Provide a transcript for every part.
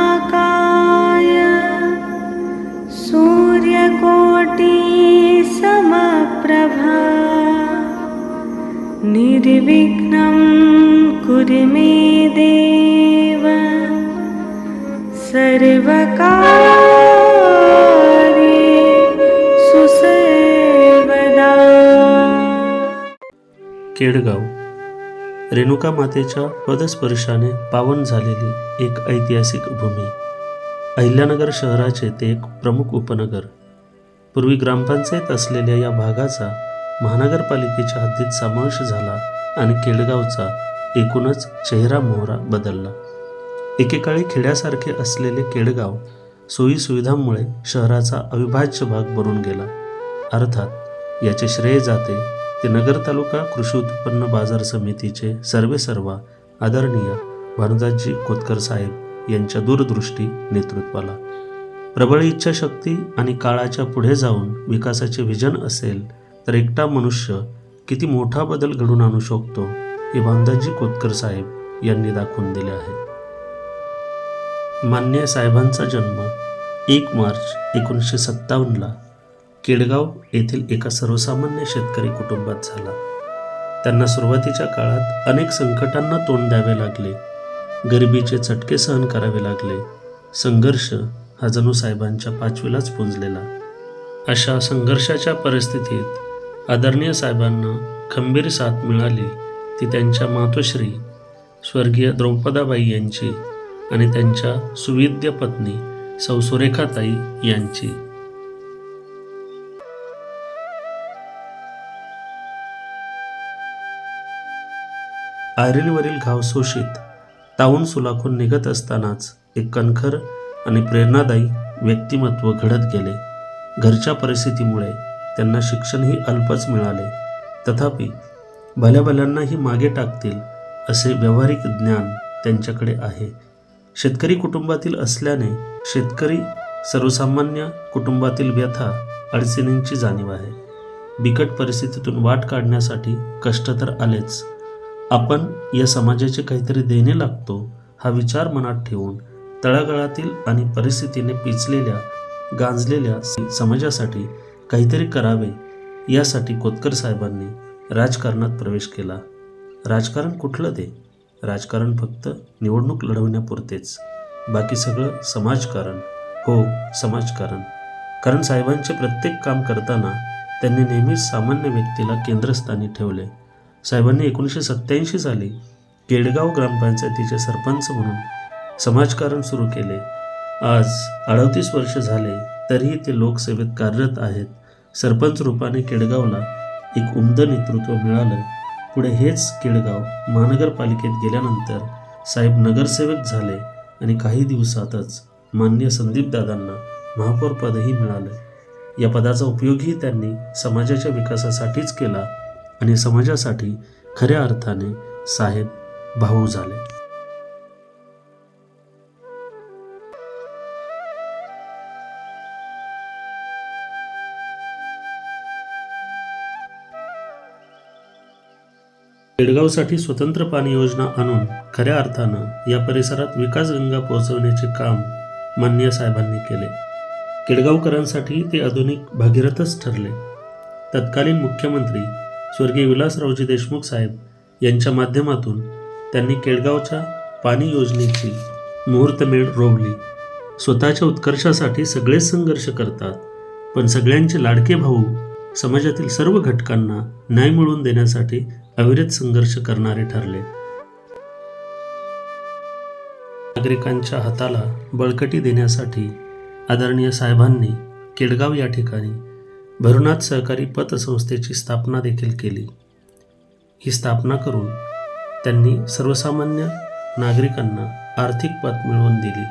वक्रतुण्डमहाकाय सूर्यकोटि समप्रभा निर्विघ्नं कुरु मे देव सुसर्वदा केडगाव रेणुका मातेच्या पदस्पर्शाने पावन झालेली एक ऐतिहासिक भूमी. अहिल्यानगर शहराचे ते एक प्रमुख उपनगर. पूर्वी ग्रामपंचायत असलेल्या या भागाचा महानगरपालिकेच्या हद्दीत समावेश झाला आणि केडगावचा एकूणच चेहरा मोहरा बदलला. एकेकाळी खेड्यासारखे असलेले केडगाव सोयीसुविधांमुळे शहराचा अविभाज्य भाग बनून गेला. अर्थात याचे श्रेय जाते ते नगर तालुका कृषी उत्पन्न बाजार समितीचे सर्वेसर्वा आदरणीय भानुदासजी कोतकर साहेब यांच्या दूरदृष्टी नेतृत्वाला. प्रबळ इच्छाशक्ती आणि काळाच्या पुढे जाऊन विकासाचे विजन असेल तर एकटा मनुष्य किती मोठा बदल घडून आणू शकतो हे भानुदासजी कोतकर साहेब यांनी दाखवून दिले आहे. मान्य साहेबांचा जन्म एक मार्च एकोणीसशे सत्तावन्नला केडगाव येथील एका सर्वसामान्य शेतकरी कुटुंबात झाला. त्यांना सुरुवातीच्या काळात अनेक संकटांना तोंड द्यावे लागले. गरिबीचे चटके सहन करावे लागले. संघर्ष हा जणू साहेबांच्या पाचवीलाच पुंजलेला. अशा संघर्षाच्या परिस्थितीत आदरणीय साहेबांना खंबीर साथ मिळाली. ती त्यांच्या मातोश्री स्वर्गीय द्रौपदाबाई यांची आणि त्यांच्या सुविद्य पत्नी सौ सुरेखाताई यांची. आयरिनवरील घाव शोषित ताऊन सुलाखून निघत असतानाच एक कणखर आणि प्रेरणादायी व्यक्तिमत्व घडत गेले. घरच्या परिस्थितीमुळे त्यांना शिक्षणही अल्पच मिळाले. तथापि भल्याभल्यांनाही मागे टाकतील असे व्यावहारिक ज्ञान त्यांच्याकडे आहे. शेतकरी कुटुंबातील असल्याने शेतकरी सर्वसामान्य कुटुंबातील व्यथा अडचणींची जाणीव आहे. बिकट परिस्थितीतून वाट काढण्यासाठी कष्ट तर आलेच आपण या समाजाचे काहीतरी देणे लागतो हा विचार मनात ठेवून तळागाळातील आणि परिस्थितीने पिचलेल्या गांजलेल्या समाजासाठी काहीतरी करावे यासाठी कोतकर साहेबांनी राजकारणात प्रवेश केला. राजकारण कुठलं ते राजकारण फक्त निवडणूक लढवण्यापुरतेच. बाकी सगळं समाजकारण. हो समाजकारण. कारण साहेबांचे प्रत्येक काम करताना त्यांनी नेहमीच सामान्य व्यक्तीला केंद्रस्थानी ठेवले. साहेबांनी एकोणीसशे सत्त्याऐंशी साली केडगाव ग्रामपंचायतीचे सरपंच म्हणून समाजकारण सुरू केले. आज अडतीस वर्ष झाले तरीही ते लोकसेवेत कार्यरत आहेत. सरपंच रूपाने केडगावला एक उमद नेतृत्व मिळालं. पुढे हेच केडगाव महानगरपालिकेत गेल्यानंतर साहेब नगरसेवक झाले आणि काही दिवसातच मान्य संदीपदादांना महापौर पदही मिळालं. या पदाचा उपयोगही त्यांनी समाजाच्या विकासासाठीच केला. आणि समाजासाठी खऱ्या अर्थाने साहेब भाऊ झाले. केडगावसाठी स्वतंत्र पाणी योजना आणून खऱ्या अर्थानं या परिसरात विकास गंगा पोहोचवण्याचे काम मान्य साहेबांनी केले. केडगावकरांसाठी ते आधुनिक भागीरथच ठरले. तत्कालीन मुख्यमंत्री स्वर्गीय विलासरावजी देशमुख साहेब यांच्या माध्यमातून त्यांनी केडगावच्या पाणी योजनेची मुहूर्तमेढ रोवली. स्वतःच्या उत्कर्षासाठी सगळेच संघर्ष करतात पण सगळ्यांचे लाडके भाऊ समाजातील सर्व घटकांना न्याय मिळवून देण्यासाठी अविरत संघर्ष करणारे ठरले. नागरिकांच्या हाताला बळकटी देण्यासाठी आदरणीय साहेबांनी केडगाव या ठिकाणी भरुनाथ सहकारी पतसंस्थेची स्थापना देखील केली. ही स्थापना करून त्यांनी सर्वसामान्य नागरिकांना आर्थिक पत मिळवून दिली.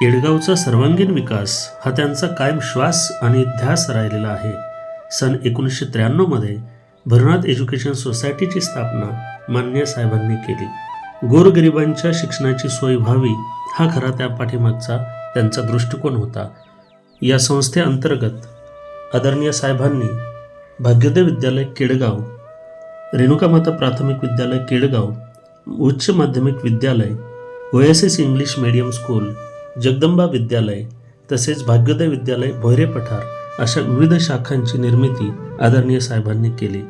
केडगावचा सर्वांगीण विकास हा त्यांचा कायम श्वास आणि ध्यास राहिलेला आहे. सन एकोणीसशे त्र्याण्णवमध्ये भरनाथ एज्युकेशन सोसायटीची स्थापना मान्य साहेबांनी केली. गोरगरिबांच्या शिक्षणाची सोय व्हावी हा खरा त्या पाठीमागचा त्यांचा दृष्टिकोन होता. या संस्थेअंतर्गत आदरणीय साहेबांनी भाग्योदय विद्यालय केडगाव रेणुकामाता प्राथमिक विद्यालय केडगाव उच्च माध्यमिक विद्यालय OSS English medium school Jagdamba विद्यालय तसेच भाग्योदय विद्यालय भोयरे पठार अशा विविध शाखांची निर्मिती आदरणीय साहेबांनी केली.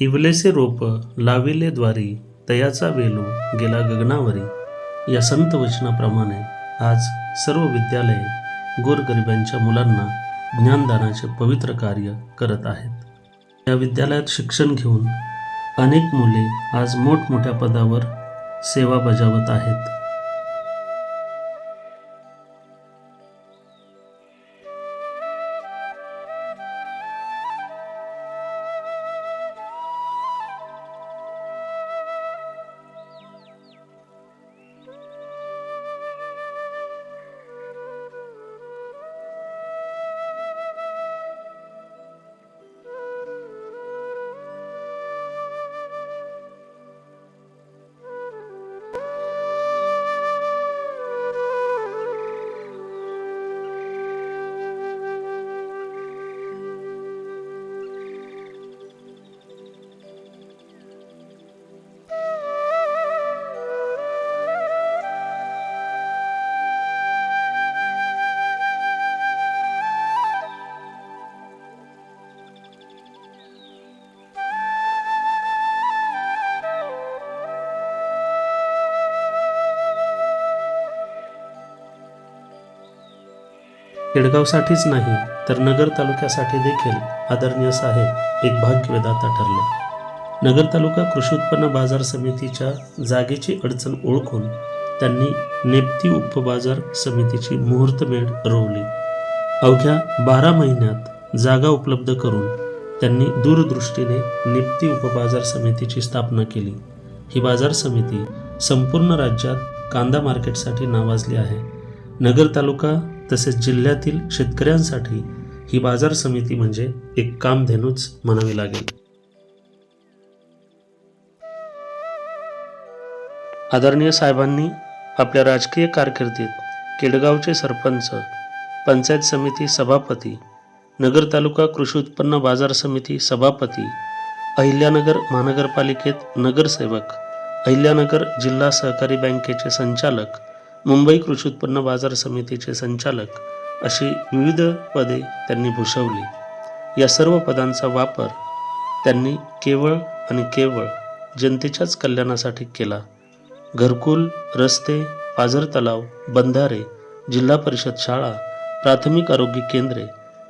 इवलेसे रोप लाविले द्वारी तयाचा वेलू गेला गगनावरी. या संत वचनाप्रमाणे आज सर्व विद्यालये गोरगरिबांच्या मुलांना ज्ञानदानाचे पवित्र कार्य करत आहेत. या विद्यालयात शिक्षण घेऊन अनेक मुले आज मोठमोठ्या पदावर सेवा बजावत आहेत. केडगावसाठीच नाही तर नगर तालुक्यासाठी देखील आदरणीय साहेब एक भाग्यवेदाता ठरले. नगर तालुका कृषी उत्पन्न बाजार समितीच्या जागेची अडचण ओळखून त्यांनी नेप्ती उपबाजार समितीची मुहूर्तमेढ रोवली. अवघ्या बारा महिन्यात जागा उपलब्ध करून त्यांनी दूरदृष्टीने नेप्ती उपबाजार समितीची स्थापना केली. ही बाजार समिती संपूर्ण राज्यात कांदा मार्केटसाठी नावाजली आहे. नगर तालुका तसेच जिल्ह्यातील शेतकऱ्यांसाठी ही बाजार समिती म्हणजे एक कामधेनूच म्हणावी लागेल. आदरणीय साहेबांनी आपल्या राजकीय कारकिर्दीत केडगावचे सरपंच पंचायत समिती सभापती नगर तालुका कृषी उत्पन्न बाजार समिती सभापती अहिल्यानगर महानगरपालिकेत नगरसेवक अहिल्यानगर जिल्हा सहकारी बँकेचे संचालक मुंबई कृषी उत्पन्न बाजार समितीचे संचालक अशी विविध पदे त्यांनी भूषवली. या सर्व पदांचा वापर त्यांनी केवळ आणि केवळ जनतेच्याच कल्याणासाठी केला. घरकुल रस्ते पाझर तलाव बंधारे जिल्हा परिषद शाळा प्राथमिक आरोग्य केंद्रे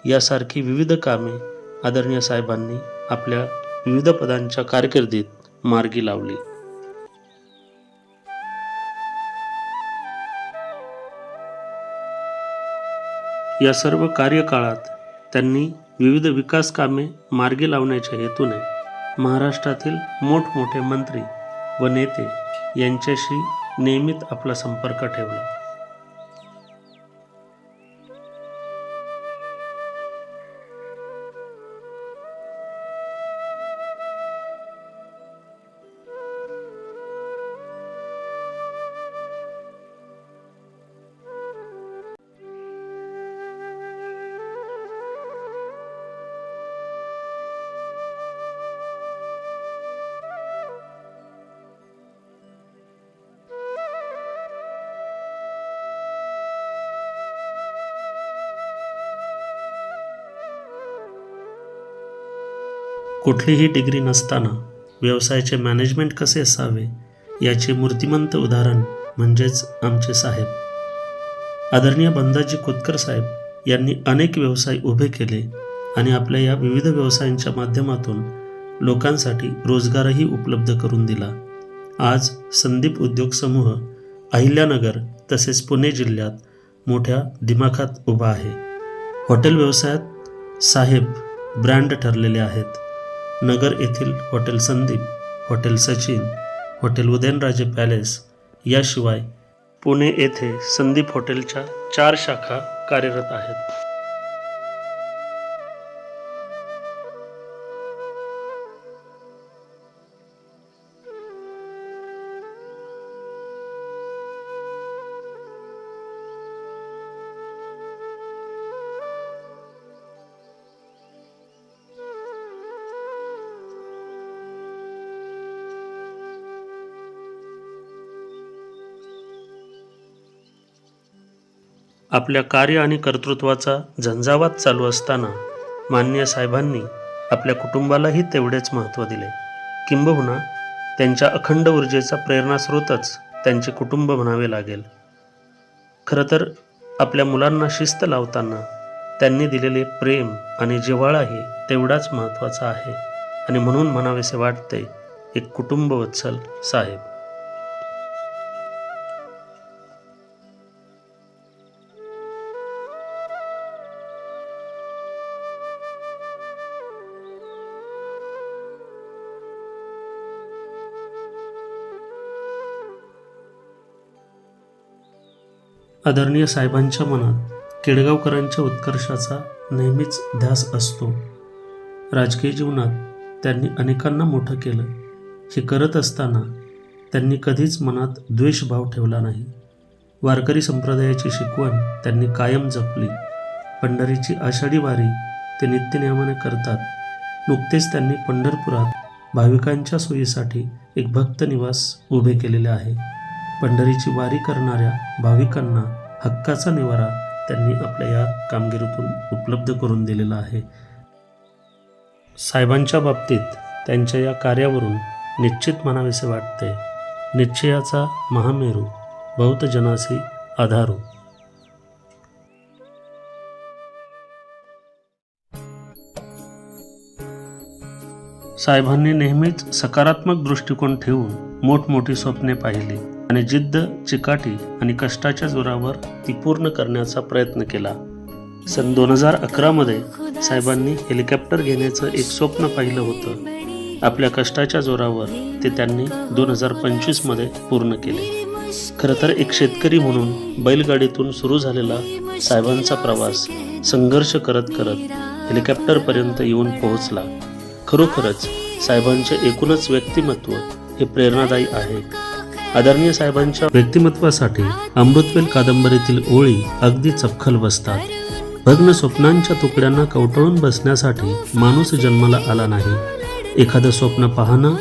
यासारखी विविध कामे आदरणीय साहेबांनी आपल्या विविध पदांच्या कारकिर्दीत मार्गी लावली. या सर्व कार्यकाळात त्यांनी विविध विकास कामे मार्गी लावण्याच्या हेतूने महाराष्ट्रातील मोठमोठे मंत्री व नेते यांच्याशी नियमित आपला संपर्क ठेवला. कुठलीही डिग्री नसताना व्यवसायाचे मॅनेजमेंट कसे असावे याचे मूर्तिमंत उदाहरण म्हणजेच आमचे साहेब. आदरणीय बंदाजी कोतकर साहेब यांनी अनेक व्यवसाय उभे केले आणि आपल्या या विविध व्यवसायांच्या माध्यमातून लोकांसाठी रोजगारही उपलब्ध करून दिला. आज संदीप उद्योग समूह अहिल्यानगर तसेच पुणे जिल्ह्यात मोठ्या दिमाखात उभा आहे. हॉटेल व्यवसायात साहेब ब्रँड ठरलेले आहेत. नगर येथील hotel Sandeep hotel Sachin hotel Udayanraje palace याशिवाय पुणे येथे संदीप हॉटेलच्या चार शाखा कार्यरत आहेत. आपल्या कार्य आणि कर्तृत्वाचा झंझावात चालू असताना माननीय साहेबांनी आपल्या कुटुंबालाही तेवढेच महत्त्व दिले. किंबहुना त्यांच्या अखंड ऊर्जेचा प्रेरणास्रोतच त्यांचे कुटुंब म्हणावे लागेल. खरं तर आपल्या मुलांना शिस्त लावताना त्यांनी दिलेले प्रेम आणि जिव्हाळाही तेवढाच महत्त्वाचा आहे. आणि म्हणून म्हणावेसे वाटते एक कुटुंबवत्सल साहेब. आदरणीय साहेबांच्या मनात केडगावकरांच्या उत्कर्षाचा नेहमीच ध्यास असतो. राजकीय जीवनात त्यांनी अनेकांना मोठं केलं. हे करत असताना त्यांनी कधीच मनात द्वेषभाव ठेवला नाही. वारकरी संप्रदायाची शिकवण त्यांनी कायम जपली. पंढरीची आषाढी वारी ते नित्यनियमाने करतात. नुकतेच त्यांनी पंढरपुरात भाविकांच्या सोयीसाठी एक भक्त निवास उभे केलेले आहे. पंढरीची वारी करणाऱ्या भाविकांना हक्काचा निवारा त्यांनी आपल्या या कामगिरीतून उपलब्ध करून दिलेला आहे. साहेबांच्या बाबतीत त्यांच्या या कार्यावरून निश्चित म्हणावेसे वाटते. निश्चयाचा महामेरू बहुतजनासी आधारू. साहेबांनी नेहमीच सकारात्मक दृष्टिकोन ठेवून मोठमोठी स्वप्ने पाहिली. आणि जिद्द चिकाटी आणि कष्टाच्या जोरावर ती पूर्ण करण्याचा प्रयत्न केला. सन दोन हजार अकरामध्ये साहेबांनी हेलिकॉप्टर घेण्याचं एक स्वप्न पाहिलं होतं. आपल्या कष्टाच्या जोरावर ते त्यांनी दोन हजार पंचवीसमध्ये पूर्ण केले. खरं तर एक शेतकरी म्हणून बैलगाडीतून सुरू झालेला साहेबांचा प्रवास संघर्ष करत करत हेलिकॉप्टरपर्यंत येऊन पोहोचला. खरोखरच साहेबांचे एकूणच व्यक्तिमत्व हे प्रेरणादायी आहे. आदरणीय साहेबांच्या व्यक्तिमत्वासाठी अमृतवेल कादंबरीतील ओळी अगदी चपखल बसतात. भग्न स्वप्नांच्या तुकड्यांना कवटळून बसण्यासाठी माणूस जन्माला आला नाही. एखादं स्वप्न पाहणं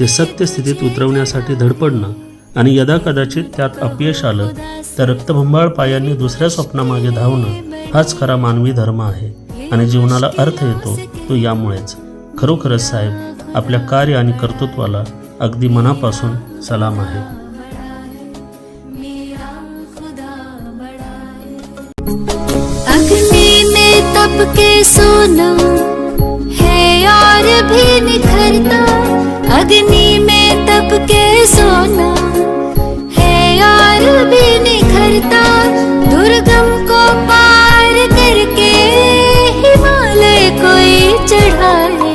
ते सत्य स्थितीत उतरवण्यासाठी धडपडणं आणि यदा कदाचित त्यात अपयश आलं तर रक्तभंबाळ पायांनी दुसऱ्या स्वप्नामागे धावणं हाच खरा मानवी धर्म आहे आणि जीवनाला अर्थ येतो तो यामुळेच. खरोखरच साहेब आपल्या कार्य आणि कर्तृत्वाला अगदी मनापासून सलाम आहे. में के सोना, है और भी निखरता। अग्नि में तप के सोना, है और भी निखरता। दुर्गम को पार करके हिमालय कोई चढ़ाए।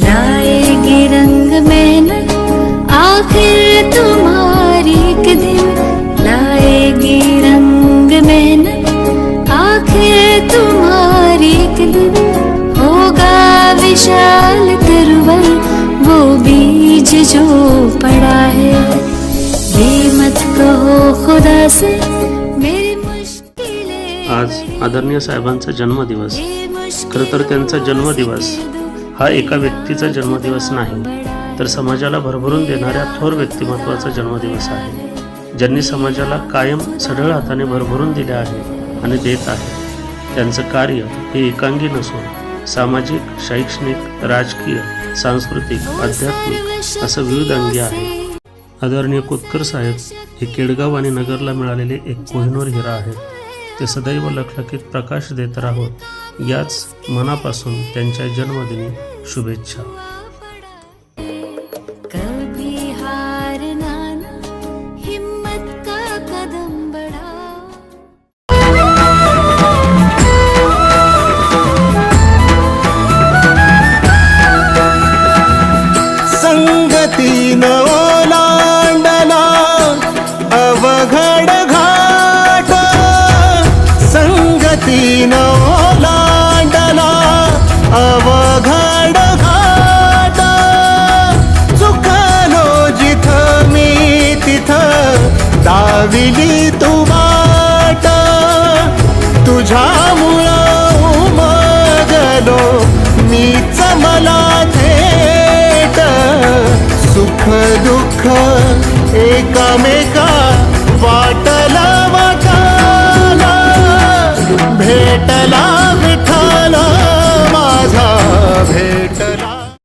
लाएगी रंग मेहनत आज आदरणीय साहेबांचा जन्मदिवस. खरं तर त्यांचा जन्मदिवस हा एका व्यक्तीचा जन्मदिवस नाही तर समाजाला भरभरून देणाऱ्या थोर व्यक्तिमत्वाचा जन्मदिवस आहे. ज्यांनी समाजाला कायम सढळ हाताने भरभरून दिले आहे आणि देत आहे. त्यांचं कार्य हे एकांगी नसून सामाजिक शैक्षणिक राजकीय सांस्कृतिक आध्यात्मिक असं विविध अंगी आहे. आदरणीय कोतकर साहेब हे केडगाव आणि नगरला मिळालेले एक कोहिनूर हिरा आहेत. ते सदैव लखलखीत प्रकाश देत राहोत. याच मनापासून त्यांच्या जन्मदिनी शुभेच्छा. सुख दुःख एकमेका वाटला वाटला भेटला विठाला माझा भेटला.